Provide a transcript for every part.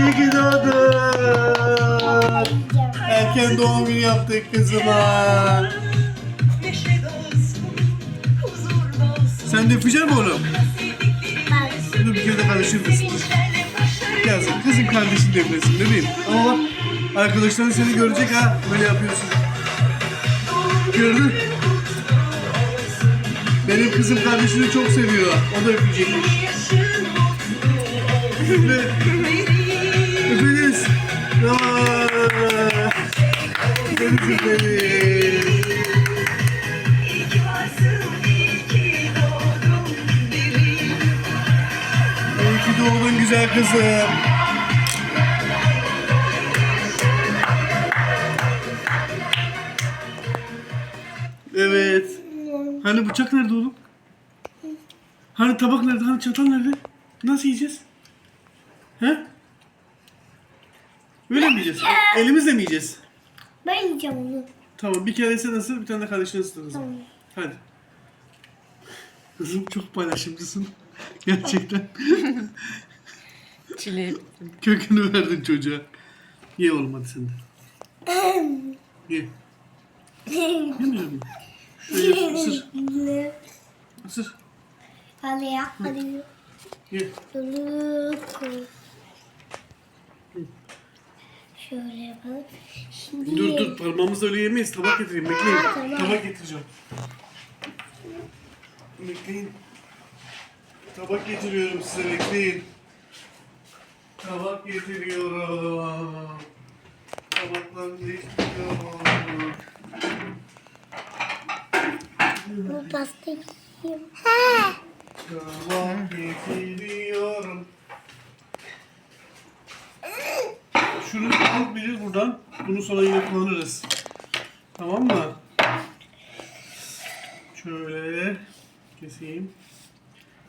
İyi ki. Erken doğum günü yaptık kızıma. Sen de öpecek misin oğlum? Dur bir kere de kardeşim desin. Yazık. Kızım kardeşin de öpesin değil mi? Ama bak arkadaşların seni görecek ha. Böyle yapıyorsun. Gördün? Benim kızım kardeşini çok seviyor. O da öpecekmiş. Derim. İyi ki doğdun güzel kızım. Evet. Hani bıçak nerede oğlum? Hani tabak nerede? Hani çatal nerede? Nasıl yiyeceğiz? He? Öyle mi yiyeceğiz? Elimizle mi yiyeceğiz? Ben yiyeceğim onu. Tamam bir kere sen ısır bir tane de kardeşin ısır kızım. Tamam. Hadi. Kızım çok paylaşımcısın. Gerçekten. Çile. Kökünü verdin çocuğa. Ye oğlum hadi sen de. Ye. Yemiyor mu? Şöyle ısır. Isır. Hadi ya hadi. Ye. Luluk. Şöyle bak. Şimdi Dur dur parmağımızla öyle yemeyiz. Tabak getireyim bekleyin. tamam. Tabak getireceğim. Bekleyin. Tabak getiriyorum size bekleyin. Tabak getiriyorum. Tabaklarını değiştiriyorum. bu pasta yiyeyim. Tabak getiriyorum. Şunu al bilir buradan. Bunu sonra yine kullanırız. Tamam mı? Şöyle keseyim.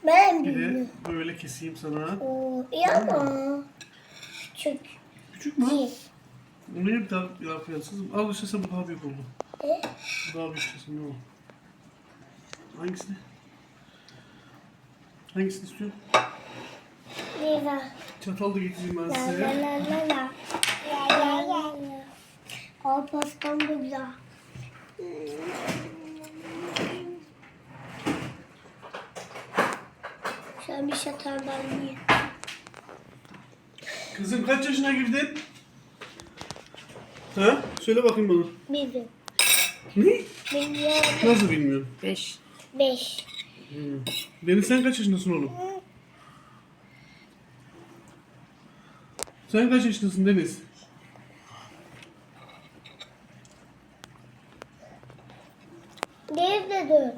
Ben Bir bilmiyorum. böyle keseyim sana. Oo, iyi ama. Çok Küçük mü? iyi. Bunu hep daha daha kıyasız. Al işte sen bu daha büyük oldu. E? Bu daha büyük işte ne o? Hangisini? Hangisini istiyorsun? Lira. Çatal da getireyim ben La la size. la la la. Al pastam da güzel. Sen bir şatardan ye. Kızım kaç yaşına girdin? Ha? Söyle bakayım bana. Bizim. Ne? Bilmiyorum. Nasıl bilmiyorum. Beş. Beş. Deniz sen kaç yaşındasın oğlum? Sen kaç yaşındasın Deniz? Nerede dur?